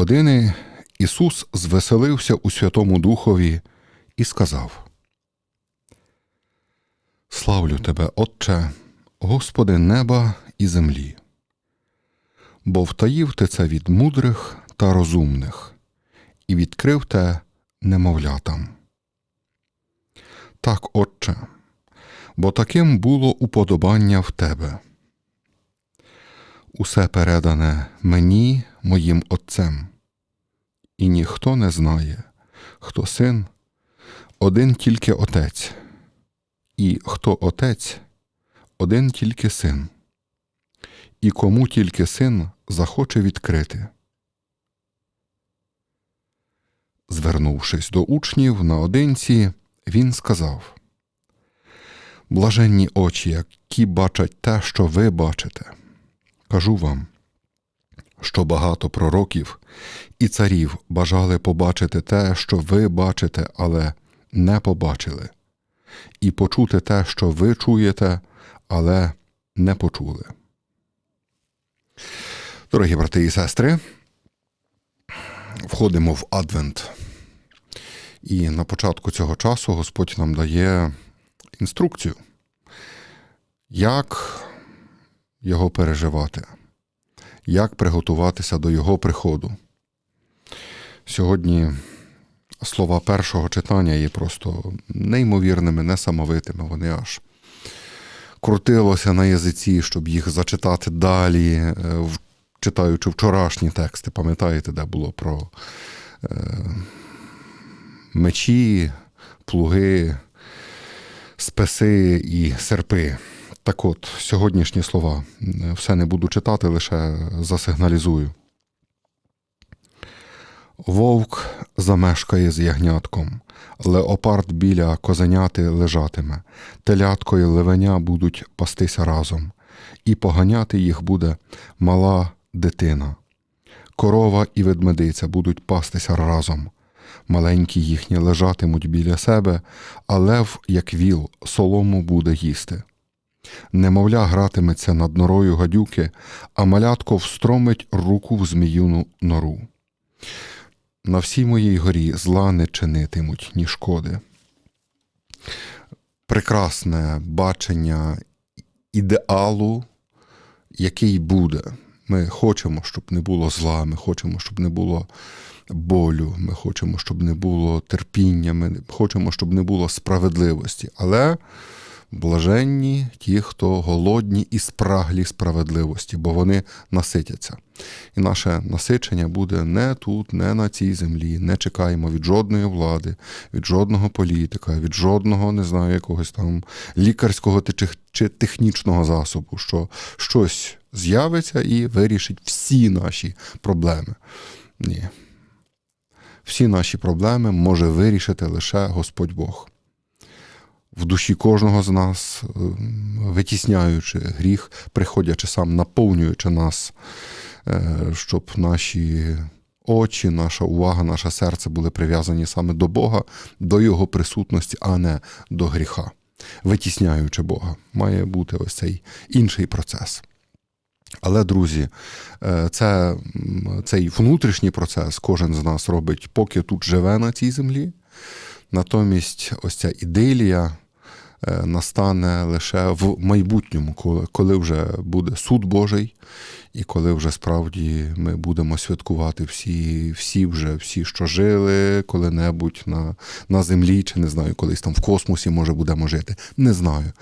години Ісус звеселився у Святому Духові і сказав: Славлю тебе, Отче, Господи неба і землі, бо втаїв ти це від мудрих та розумних і відкрив те немовлятам. Так, Отче, бо таким було уподобання в тебе. Усе передане мені, моїм Отцем, і ніхто не знає, хто син, один тільки Отець, і хто Отець, один тільки син, і кому тільки син захоче відкрити. Звернувшись до учнів наодинці, він сказав Блаженні очі, які бачать те, що ви бачите. Кажу вам, що багато пророків і царів бажали побачити те, що ви бачите, але не побачили, і почути те, що ви чуєте, але не почули. Дорогі брати і сестри, входимо в Адвент. І на початку цього часу Господь нам дає інструкцію, як його переживати, як приготуватися до Його приходу. Сьогодні слова першого читання є просто неймовірними, несамовитими. Вони аж крутилося на язиці, щоб їх зачитати далі, е, читаючи вчорашні тексти. Пам'ятаєте, де було про е, мечі, плуги, спеси і серпи. Так от, сьогоднішні слова. Все не буду читати, лише засигналізую. Вовк замешкає з ягнятком, леопард біля козеняти лежатиме, телятко і левеня будуть пастися разом, і поганяти їх буде мала дитина. Корова і ведмедиця будуть пастися разом. Маленькі їхні лежатимуть біля себе, а лев, як віл, солому буде їсти. Немовля гратиметься над норою гадюки, а малятко встромить руку в зміюну нору. На всій моїй горі зла не чинитимуть ні шкоди. Прекрасне бачення ідеалу, який буде. Ми хочемо, щоб не було зла, ми хочемо, щоб не було болю, ми хочемо, щоб не було терпіння, ми хочемо, щоб не було справедливості. Але блаженні ті, хто голодні і спраглі справедливості, бо вони наситяться. І наше насичення буде не тут, не на цій землі. Не чекаємо від жодної влади, від жодного політика, від жодного, не знаю, якогось там лікарського чи технічного засобу, що щось з'явиться і вирішить всі наші проблеми. Ні. Всі наші проблеми може вирішити лише Господь Бог в душі кожного з нас, е, витісняючи гріх, приходячи сам, наповнюючи нас, е, щоб наші очі, наша увага, наше серце були прив'язані саме до Бога, до Його присутності, а не до гріха. Витісняючи Бога, має бути ось цей інший процес. Але, друзі, е, це, цей внутрішній процес кожен з нас робить, поки тут живе на цій землі. Натомість, ось ця ідилія е, настане лише в майбутньому, коли вже буде суд Божий, і коли вже справді ми будемо святкувати всі, всі вже, всі, що жили коли-небудь на на землі, чи не знаю, колись там в космосі може будемо жити. Не знаю.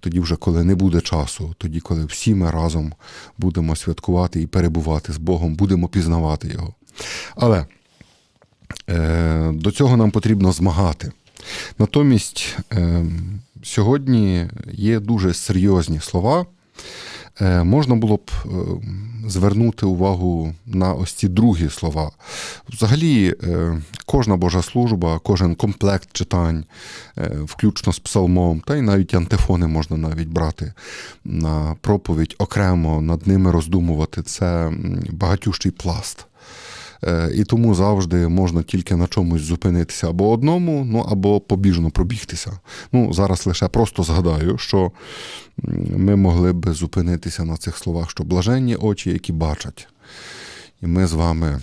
Тоді, вже коли не буде часу, тоді, коли всі ми разом будемо святкувати і перебувати з Богом, будемо пізнавати Його. Але. Е, до цього нам потрібно змагати. Натомість е, сьогодні є дуже серйозні слова. Е, можна було б звернути увагу на ось ці другі слова. Взагалі, кожна Божа служба, кожен комплект читань, включно з псалмом, та й навіть антифони можна навіть брати на проповідь окремо над ними роздумувати. Це багатющий пласт. Е, і тому завжди можна тільки на чомусь зупинитися або одному, ну або побіжно пробігтися. Ну, Зараз лише просто згадаю, що ми могли б зупинитися на цих словах, що блаженні очі, які бачать. І ми з вами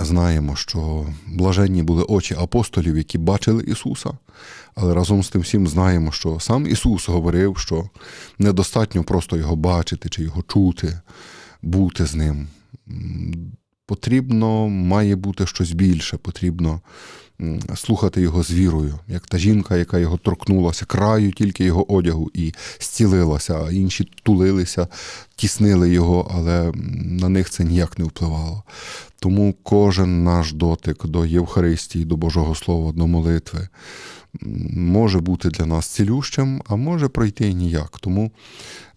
знаємо, що блаженні були очі апостолів, які бачили Ісуса, але разом з тим всім знаємо, що сам Ісус говорив, що недостатньо просто Його бачити чи Його чути, бути з Ним. Потрібно має бути щось більше, потрібно слухати його з вірою, як та жінка, яка його торкнулася, краю тільки його одягу і зцілилася, а інші тулилися, тіснили його, але на них це ніяк не впливало. Тому кожен наш дотик до Євхаристії, до Божого Слова, до молитви може бути для нас цілющим, а може пройти і ніяк. Тому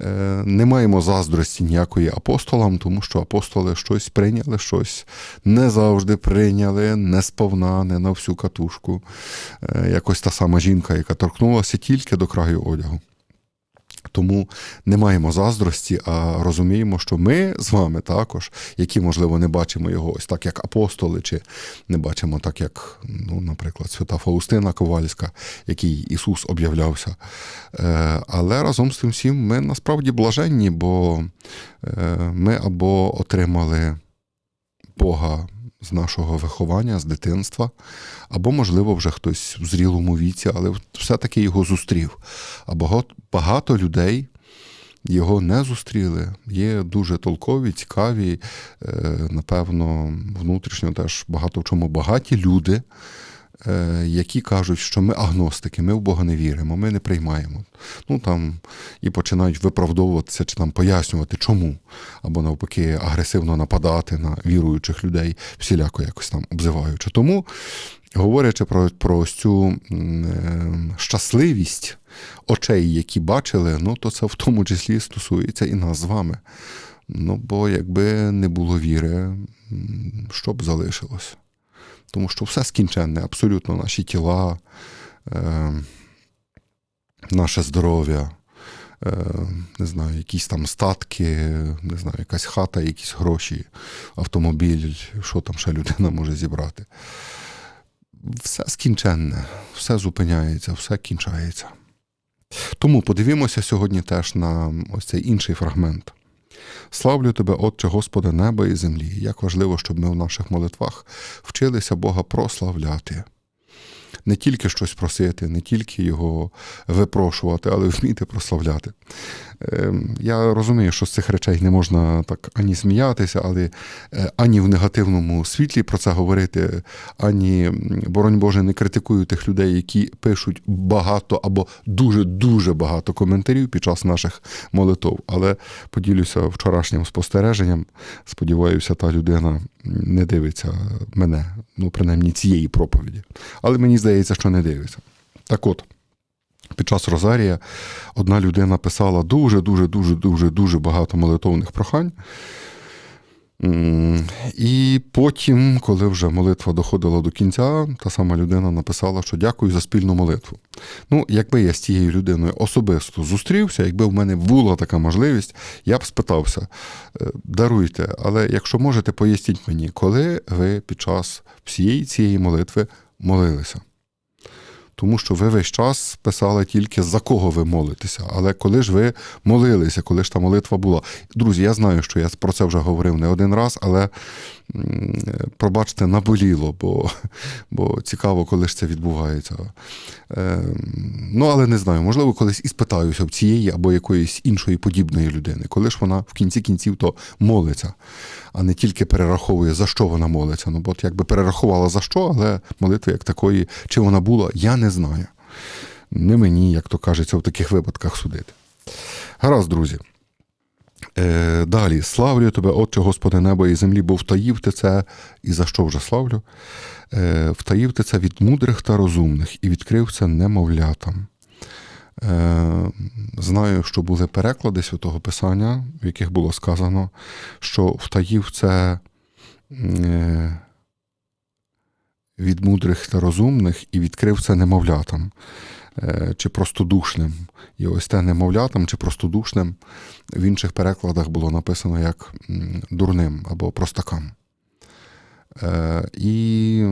е, не маємо заздрості ніякої апостолам, тому що апостоли щось прийняли, щось не завжди прийняли, не сповна, не на всю катушку. Е, якось та сама жінка, яка торкнулася тільки до краю одягу. Тому не маємо заздрості, а розуміємо, що ми з вами також, які, можливо, не бачимо його ось так, як апостоли, чи не бачимо так, як, ну, наприклад, свята Фаустина Ковальська, який Ісус об'являвся. Е, але разом з тим всім ми насправді блаженні, бо е, ми або отримали Бога з нашого виховання, з дитинства, або, можливо, вже хтось в зрілому віці, але все-таки його зустрів. А багато, людей. Його не зустріли. Є дуже толкові, цікаві, е, напевно, внутрішньо теж багато в чому багаті люди, які кажуть, що ми агностики, ми в Бога не віримо, ми не приймаємо. Ну там І починають виправдовуватися чи там пояснювати, чому, або навпаки, агресивно нападати на віруючих людей, всіляко якось там обзиваючи. Тому, говорячи про про ось цю е, щасливість очей, які бачили, ну то це в тому числі стосується і нас з вами. Ну, бо якби не було віри, що б залишилось? Тому що все скінченне, абсолютно наші тіла, е, наше здоров'я, е, не знаю, якісь там статки, не знаю, якась хата, якісь гроші, автомобіль, що там ще людина може зібрати. Все скінченне, все зупиняється, все кінчається. Тому подивімося сьогодні теж на ось цей інший фрагмент. Славлю тебе, Отче Господи, неба і землі. Як важливо, щоб ми в наших молитвах вчилися Бога прославляти не тільки щось просити, не тільки його випрошувати, але вміти прославляти. Ем, я розумію, що з цих речей не можна так ані сміятися, але е, ані в негативному світлі про це говорити, ані, боронь Боже, не критикую тих людей, які пишуть багато або дуже-дуже багато коментарів під час наших молитов. Але поділюся вчорашнім спостереженням. Сподіваюся, та людина не дивиться мене, ну принаймні цієї проповіді. Але мені здається, що не дивиться. Так от. Під час Розарія одна людина писала дуже-дуже дуже дуже дуже багато молитовних прохань. І потім, коли вже молитва доходила до кінця, та сама людина написала, що дякую за спільну молитву. Ну, якби я з цією людиною особисто зустрівся, якби в мене була така можливість, я б спитався: «Е, даруйте, але якщо можете, поясніть мені, коли ви під час всієї цієї молитви молилися тому що ви весь час писали тільки за кого ви молитеся. Але коли ж ви молилися, коли ж та молитва була. Друзі, я знаю, що я про це вже говорив не один раз, але пробачте, наболіло, бо бо цікаво, коли ж це відбувається. Е, Ну, але не знаю, можливо, колись і спитаюся в цієї або якоїсь іншої подібної людини, коли ж вона в кінці кінців то молиться, а не тільки перераховує, за що вона молиться. Ну, бо от якби перерахувала за що, але молитви як такої, чи вона була, я не знаю. Не мені, як то кажеться, в таких випадках судити. Гаразд, друзі. Е, Далі, славлю тебе, Отче, Господи, небо і землі, бо втаїв ти це, і за що вже славлю? Е, Втаїв ти це від мудрих та розумних і відкрив це немовлятам. Е, Знаю, що були переклади святого Писання, в яких було сказано, що втаїв це від мудрих та розумних і відкрив це немовлятам. Е, чи простодушним. І ось те немовлятам чи простодушним в інших перекладах було написано як дурним або простакам. Е, і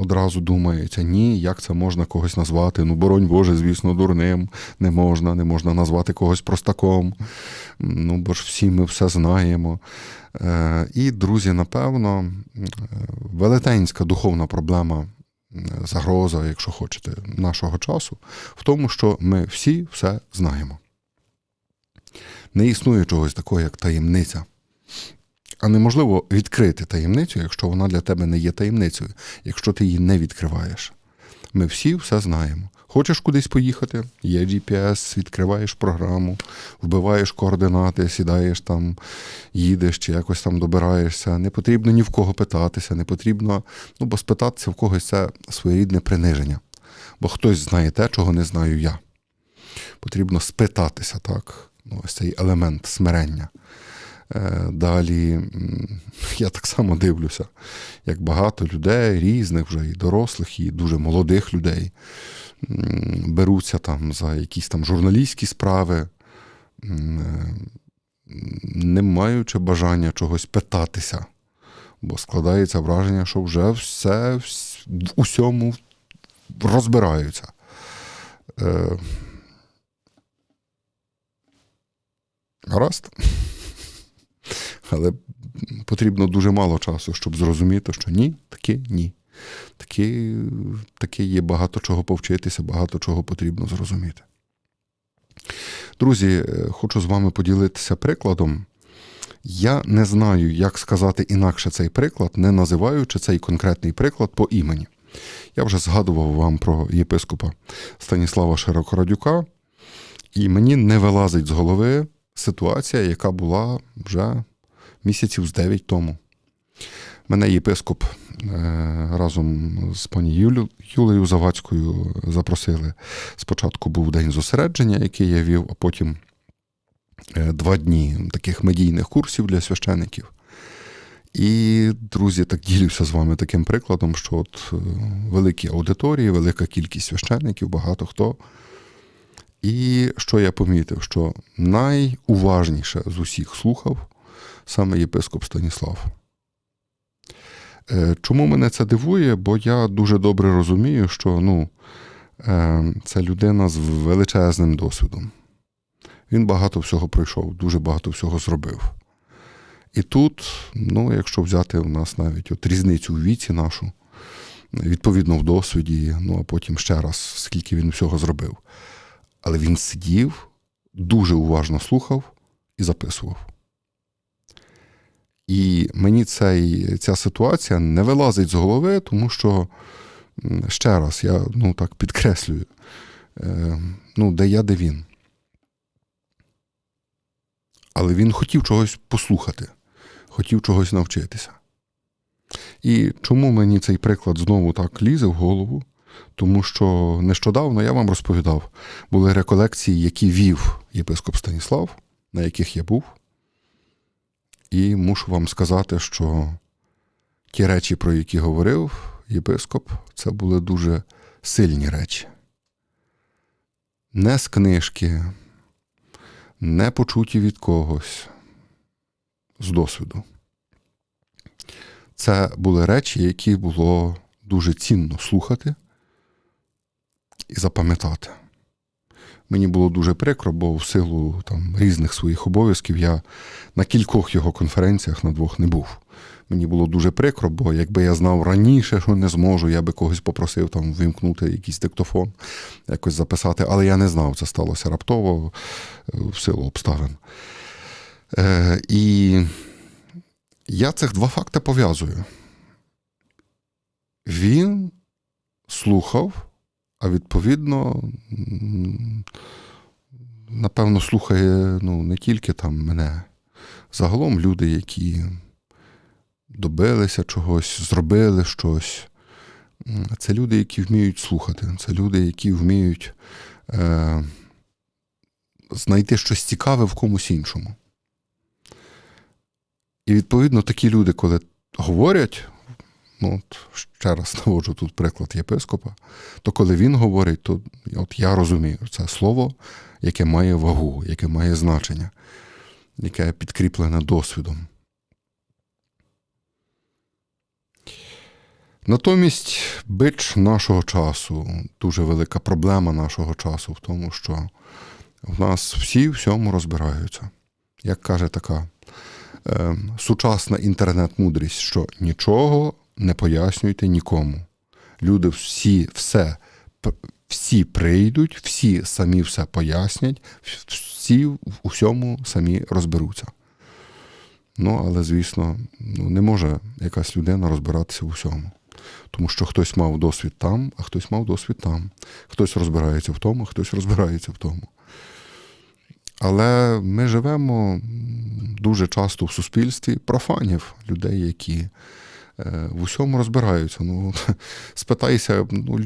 одразу думається, ні, як це можна когось назвати. Ну, боронь Боже, звісно, дурним не можна, не можна назвати когось простаком. ну бо ж всі ми все знаємо. Е, І, друзі, напевно, велетенська духовна проблема, загроза, якщо хочете, нашого часу, в тому, що ми всі все знаємо. Не існує чогось такого, як таємниця. А неможливо відкрити таємницю, якщо вона для тебе не є таємницею, якщо ти її не відкриваєш. Ми всі все знаємо. Хочеш кудись поїхати? Є GPS, відкриваєш програму, вбиваєш координати, сідаєш там, їдеш чи якось там добираєшся. Не потрібно ні в кого питатися, не потрібно, ну бо спитатися в когось це своєрідне приниження. Бо хтось знає те, чого не знаю я. Потрібно спитатися, так? Ну, Ось цей елемент смирення. Е, Далі я так само дивлюся, як багато людей, різних вже і дорослих, і дуже молодих людей беруться там за якісь там журналістські справи, е, не маючи бажання чогось питатися, бо складається враження, що вже все в усьому розбираються. Е, гаразд. Але потрібно дуже мало часу, щоб зрозуміти, що ні, таки ні. Таки, таки є багато чого повчитися, багато чого потрібно зрозуміти. Друзі, е, хочу з вами поділитися прикладом. Я не знаю, як сказати інакше цей приклад, не називаючи цей конкретний приклад по імені. Я вже згадував вам про єпископа Станіслава Широкородюка, і мені не вилазить з голови ситуація, яка була вже місяців з 9 тому. Мене єпископ е, разом з пані Юлю, Юлею Завадською запросили. Спочатку був день зосередження, який я вів, а потім е, два дні таких медійних курсів для священиків. І, друзі, так ділюся з вами таким прикладом, що от е, великі аудиторії, велика кількість священиків, багато хто. І що я помітив, що найуважніше з усіх слухав саме єпископ Станіслав. Е, чому мене це дивує? Бо я дуже добре розумію, що ну, це людина з величезним досвідом. Він багато всього пройшов, дуже багато всього зробив. І тут, ну, якщо взяти у нас навіть от різницю у віці нашу, відповідно в досвіді, ну а потім ще раз, скільки він всього зробив. Але він сидів, дуже уважно слухав і записував. І мені цей, ця ситуація не вилазить з голови, тому що, ще раз, я ну, так підкреслюю, е, ну, де я, де він. Але він хотів чогось послухати, хотів чогось навчитися. І чому мені цей приклад знову так лізе в голову? Тому що нещодавно я вам розповідав, були реколекції, які вів єпископ Станіслав, на яких я був. І мушу вам сказати, що ті речі, про які говорив єпископ, це були дуже сильні речі. Не з книжки, не почуті від когось, з досвіду. Це були речі, які було дуже цінно слухати і запам'ятати. Мені було дуже прикро, бо в силу там різних своїх обов'язків я на кількох його конференціях на двох не був. Мені було дуже прикро, бо якби я знав раніше, що не зможу, я би когось попросив там вимкнути якийсь диктофон, якось записати, але я не знав, це сталося раптово е, в силу обставин. Е, І я цих два факти пов'язую. Він слухав а відповідно, напевно, слухає ну, не тільки там мене, загалом люди, які добилися чогось, зробили щось. Це люди, які вміють слухати, це люди, які вміють е, знайти щось цікаве в комусь іншому. І відповідно такі люди, коли говорять, ну, от ще раз наводжу тут приклад єпископа, то коли він говорить, то от я розумію, це слово, яке має вагу, яке має значення, яке підкріплене досвідом. Натомість бич нашого часу, дуже велика проблема нашого часу в тому, що в нас всі всьому розбираються. як каже така е, сучасна інтернет-мудрість, що нічого не пояснюйте нікому. Люди всі все, всі прийдуть, всі самі все пояснять, всі в усьому самі розберуться. Ну, але, звісно, ну, не може якась людина розбиратися в усьому. Тому що хтось мав досвід там, а хтось мав досвід там. Хтось розбирається в тому, хтось розбирається в тому. Але ми живемо дуже часто в суспільстві профанів, людей, які в усьому розбираються. Ну, спитайся, ну,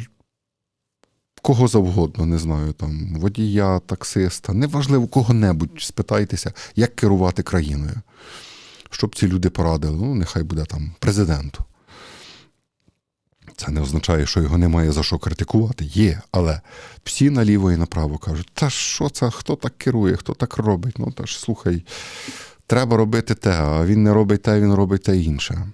кого завгодно, не знаю, там, водія, таксиста, неважливо, кого-небудь спитайтеся, як керувати країною. Щоб ці люди порадили, ну, нехай буде там президенту. Це не означає, що його немає за що критикувати. Є, але всі наліво і направо кажуть: та що це, хто так керує, хто так робить? Ну та ж слухай, треба робити те, а він не робить те, він робить те інше.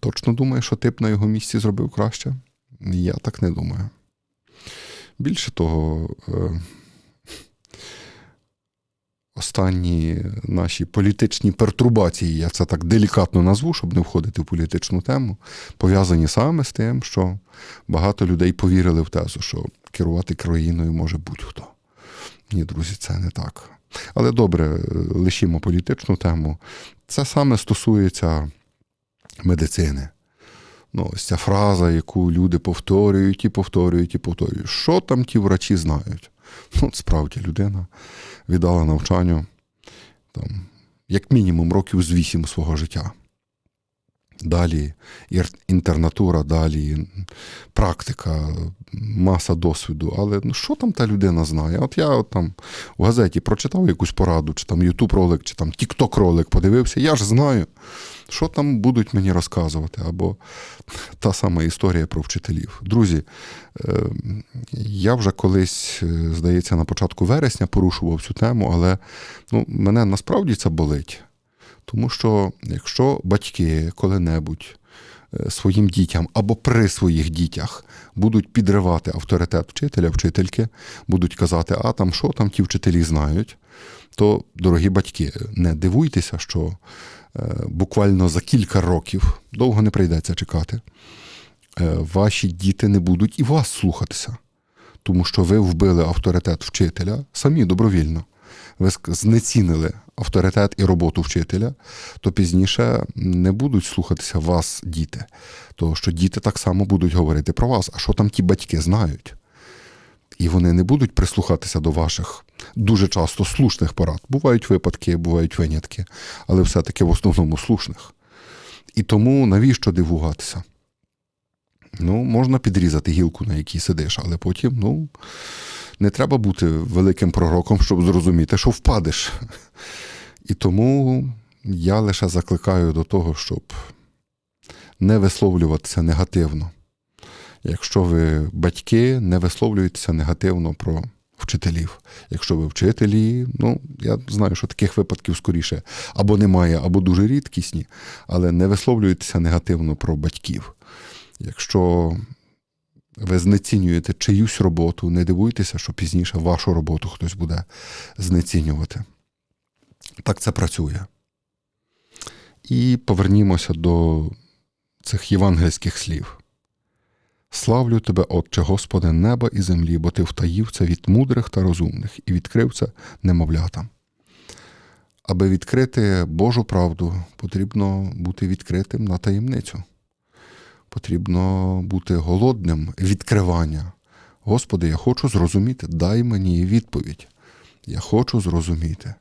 Точно думаю, що ти б на його місці зробив краще? Я так не думаю. Більше того, е, останні наші політичні пертурбації, я це так делікатно назву, щоб не входити в політичну тему, пов'язані саме з тим, що багато людей повірили в тезу, що керувати країною може будь-хто. Ні, друзі, це не так. Але добре, е, лишімо політичну тему. Це саме стосується медицини. Ну, ось ця фраза, яку люди повторюють і повторюють і повторюють. Що там ті врачі знають? Ну, справді, людина віддала навчанню там, як мінімум років з вісім свого життя. Далі інтернатура, далі практика, маса досвіду. Але ну, що там та людина знає? От я от там в газеті прочитав якусь пораду, чи там Ютуб ролик, чи там Тікток ролик подивився. Я ж знаю, що там будуть мені розказувати. Або та сама історія про вчителів. Друзі, е, я вже колись, е, здається, на початку вересня порушував цю тему, але ну, мене насправді це болить. Тому що якщо батьки коли-небудь е, своїм дітям або при своїх дітях будуть підривати авторитет вчителя, вчительки, будуть казати, а там що там ті вчителі знають, то, дорогі батьки, не дивуйтеся, що е, буквально за кілька років, довго не прийдеться чекати, е, ваші діти не будуть і вас слухатися, тому що ви вбили авторитет вчителя самі добровільно. Ви знецінили авторитет і роботу вчителя, то пізніше не будуть слухатися вас діти. Тому що діти так само будуть говорити про вас, а що там ті батьки знають. І вони не будуть прислухатися до ваших дуже часто слушних порад. Бувають випадки, бувають винятки, але все-таки в основному слушних. І тому навіщо дивуватися? Ну, можна підрізати гілку, на якій сидиш, але потім, ну, не треба бути великим пророком, щоб зрозуміти, що впадеш. І тому я лише закликаю до того, щоб не висловлюватися негативно. Якщо ви батьки, не висловлюєтеся негативно про вчителів. Якщо ви вчителі, ну я знаю, що таких випадків скоріше або немає, або дуже рідкісні, але не висловлюєтеся негативно про батьків. Якщо ви знецінюєте чиюсь роботу, не дивуйтеся, що пізніше вашу роботу хтось буде знецінювати. Так це працює. І повернімося до цих євангельських слів. Славлю тебе, Отче Господи, неба і землі, бо ти втаїв це від мудрих та розумних і відкрив це немовлятам. Аби відкрити Божу правду, потрібно бути відкритим на таємницю. Потрібно бути голодним відкривання. Господи, я хочу зрозуміти, дай мені відповідь. Я хочу зрозуміти.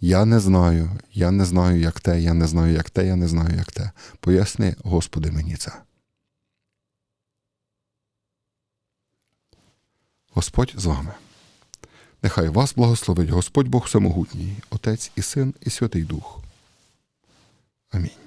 Я не знаю, я не знаю, як те, я не знаю, як те, я не знаю, як те. Поясни, Господи, мені це. Господь з вами. Нехай вас благословить Господь Бог Всемогутній, Отець і Син, і Святий Дух. Амінь.